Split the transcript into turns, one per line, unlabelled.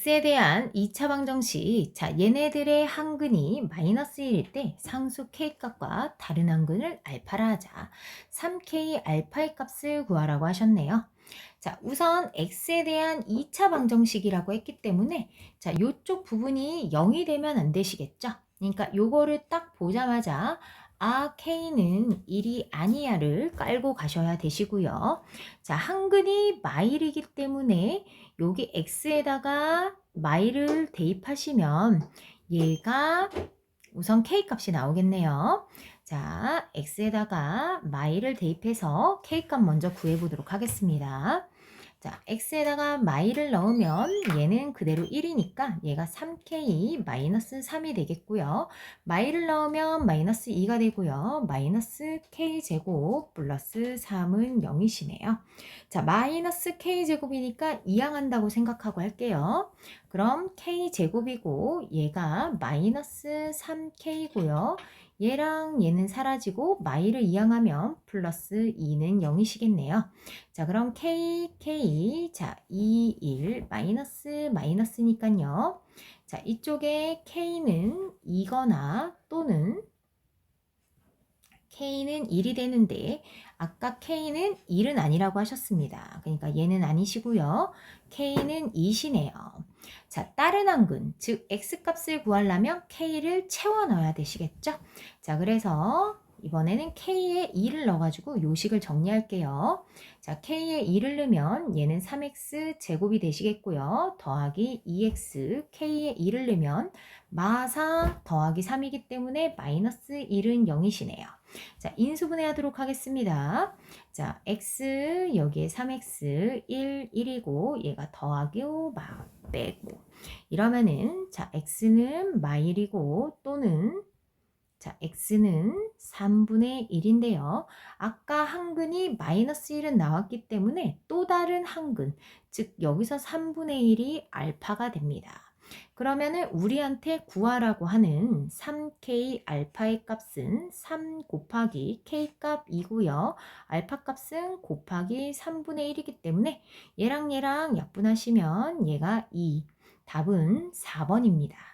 x에 대한 2차 방정식. 자, 얘네들의 항근이 마이너스 1일 때 상수 k 값과 다른 항근을 알파라 하자. 3k 알파의 값을 구하라고 하셨네요. 자, 우선 x에 대한 2차 방정식이라고 했기 때문에 자, 요쪽 부분이 0이 되면 안 되시겠죠? 그러니까 요거를 딱 보자마자 아, K는 1이 아니야를 깔고 가셔야 되시고요. 자, 한근이 마일이기 때문에 여기 X에다가 마일을 대입하시면 얘가 우선 K 값이 나오겠네요. 자, X에다가 마일을 대입해서 K 값 먼저 구해보도록 하겠습니다. 자, x에다가 마이를 넣으면 얘는 그대로 1이니까 얘가 3k 마이너스 3이 되겠고요. 마이를 넣으면 마이너스 2가 되고요. 마이너스 k 제곱 플러스 3은 0이시네요. 자, 마이너스 k 제곱이니까 이항한다고 생각하고 할게요. 그럼 k 제곱이고 얘가 마이너스 3k고요. 얘랑 얘는 사라지고 마이를 이항하면 플러스 2는 0이시겠네요. 자, 그럼 k, k, 자, 2, 1, 마이너스, 마이너스니까요. 자, 이쪽에 k는 2거나 또는 k는 1이 되는데 아까 k는 1은 아니라고 하셨습니다. 그러니까 얘는 아니시고요. k는 2시네요. 자, 다른 항근, 즉 x값을 구하려면 k를 채워 넣어야 되시겠죠? 자, 그래서 이번에는 k에 2를 넣어가지고 요식을 정리할게요. 자, k에 2를 넣으면 얘는 3x 제곱이 되시겠고요. 더하기 2x, k에 2를 넣으면 마사 더하기 3이기 때문에 마이너스 1은 0이시네요. 자, 인수분해 하도록 하겠습니다. 자, x 여기에 3x 1, 1이고 얘가 더하기 5, 막 빼고 이러면은 자, x는 마일이고 또는 자, x는 3분의 1인데요. 아까 한근이 마이너스 1은 나왔기 때문에 또 다른 한근, 즉 여기서 3분의 1이 알파가 됩니다. 그러면은 우리한테 구하라고 하는 3k 알파의 값은 3 곱하기 k 값이고요. 알파 값은 곱하기 3분의 1이기 때문에 얘랑 얘랑 약분하시면 얘가 2. 답은 4번입니다.